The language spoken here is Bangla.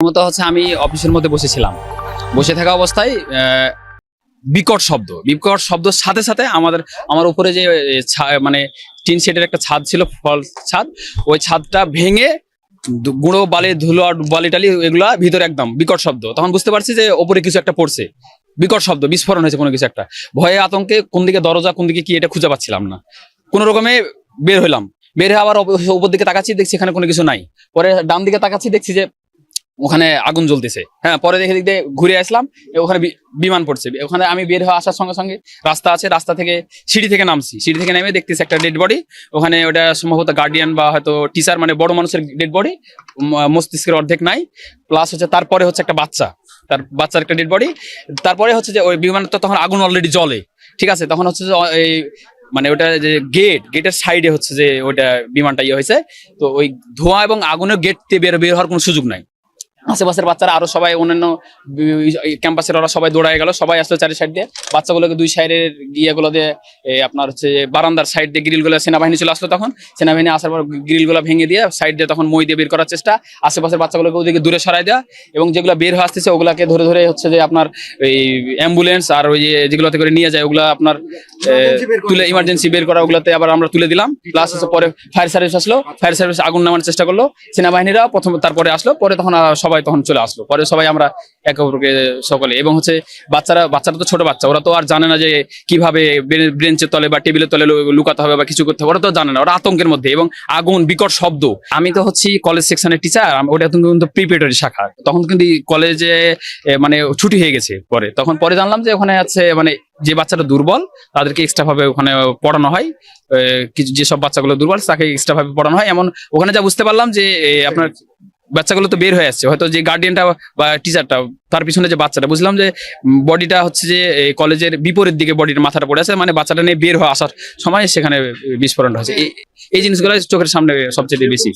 মূলত হচ্ছে আমি অফিসের মধ্যে বসেছিলাম। বসে থাকা অবস্থায় বিকট শব্দ। বিকট শব্দের সাথে সাথে আমাদের, আমার উপরে যে মানে টিন শেডের একটা ছাদ ছিল, ফল ছাদ, ওই ছাদটা ভেঙে গুঁড়ো বালি, ধুলো আর বালি টালি এগুলা ভিতরে একদম বিকট শব্দ। তখন বুঝতে পারছি যে ওপরে কিছু একটা পড়ছে। বিকট শব্দ, বিস্ফোরণ হয়েছে কোনো কিছু একটা। ভয়ে আতঙ্কে কোন দিকে দরজা, কোন দিকে কি এটা খুঁজে পাচ্ছিলাম না। কোনো রকমে বের হইলাম বের হয়ে আবার উপর দিকে তাকাচ্ছি, দেখছি এখানে কোনো কিছু নাই। পরে ডান দিকে তাকাচ্ছি, দেখছি যে ওখানে আগুন জ্বলতেছে। হ্যাঁ পরে দেখে দেখতে ঘুরে আসলাম ওখানে বিমান পড়ছে। ওখানে আমি বের হয়ে আসার সঙ্গে সঙ্গে রাস্তা আছে, রাস্তা থেকে সিঁড়ি থেকে নামছি। সিঁড়ি থেকে নেমে দেখতেছি একটা ডেড বডি ওখানে ওটা সম্ভবত গার্ডিয়ান বা হয়তো টিচার মানে বড় মানুষের ডেড বডি মস্তিষ্কের অর্ধেক নাই। প্লাস হচ্ছে তারপরে হচ্ছে একটা বাচ্চা। তার বাচ্চার একটা ডেড বডি তারপরে হচ্ছে যে ওই বিমান তো তখন আগুন অলরেডি জ্বলে। ঠিক আছে? তখন হচ্ছে যে এই মানে ওটা যে গেট গেটের সাইডে হচ্ছে যে ওটা বিমানটা ইয়ে হয়েছে। তো ওই ধোঁয়া এবং আগুনের গেট দিয়ে বের বের হওয়ার কোনো সুযোগ নাই। আশেপাশের বাচ্চারা আরও সবাই অন্যান্য ক্যাম্পাসের ওরা সবাই দৌড়ায় গেল, সবাই আসলো চারি সাইড দিয়ে। বাচ্চাগুলোকে দুই সাইডের ইয়েগুলো দিয়ে আপনার হচ্ছে বারান্দার সাইড দিয়ে গ্রিলগুলো সেনাবাহিনী চলে আসলো তখন। সেনাবাহিনী আসার পর গ্রিলগুলো ভেঙে দিয়ে সাইড দিয়ে তখন মই দিয়ে বের করার চেষ্টা। আশেপাশের বাচ্চাগুলোকে ওদিকে দূরে সরাই দেওয়া এবং যেগুলো বের হয়ে আসতেছে, ওগুলাকে ধরে ধরে হচ্ছে যে আপনার এই অ্যাম্বুলেন্স আর ওই যেগুলোতে করে নিয়ে যায়, ওগুলা আপনার তুলে ইমার্জেন্সি বের করা ওগুলাতে আবার আমরা তুলে দিলাম। প্লাস হচ্ছে পরে ফায়ার সার্ভিস আসলো। ফায়ার সার্ভিস আগুন নামানোর চেষ্টা করল। সেনাবাহিনীরা প্রথম তারপরে আসলো। পরে তখন সবাই তখন চলে আসলো। পরে সবাই আমরা একে অপরকে সকলে। এবং হচ্ছে বাচ্চারা বাচ্চারা তো ছোট বাচ্চা। ওরা তো আর জানে না যে কীভাবে বে- বেঞ্চের তলে বা টেবিলের তলে লুকাতে হবে বা কিছু করতে হবে। ওরা তো জানে না। ওরা আতঙ্কের মধ্যে। এবং আগুন বিকট শব্দ। আমি তো হচ্ছি কলেজ সেকশনের টিচার ওটা কিন্তু প্রিপারেটরি শাখা। তখন কিন্তু কলেজে মানে ছুটি হয়ে গেছে পরে। তখন পরে জানলাম যে ওখানে আছে মানে যে বাচ্চাটা দুর্বল, তাদেরকে এক্সট্রা ভাবে ওখানে পড়ানো হয়। কিছু যেসব বাচ্চাগুলো দুর্বল, তাকে এক্সট্রা ভাবে পড়ানো হয়। এমন ওখানে যা বুঝতে পারলাম যে আপনার বাচ্চাগুলো তো বের হয়ে আসছে। হয়তো যে গার্ডিয়ানটা বা টিচারটা তার পিছনে যে বাচ্চাটা, বুঝলাম যে বডিটা হচ্ছে যে কলেজের বিপরীত দিকে বডির মাথাটা পড়ে আছে। মানে বাচ্চাটা নিয়ে বের হয়ে আসার সময় সেখানে বিস্ফোরণ হয়েছে। এই জিনিসগুলো চোখের সামনে সবচেয়ে বেশি।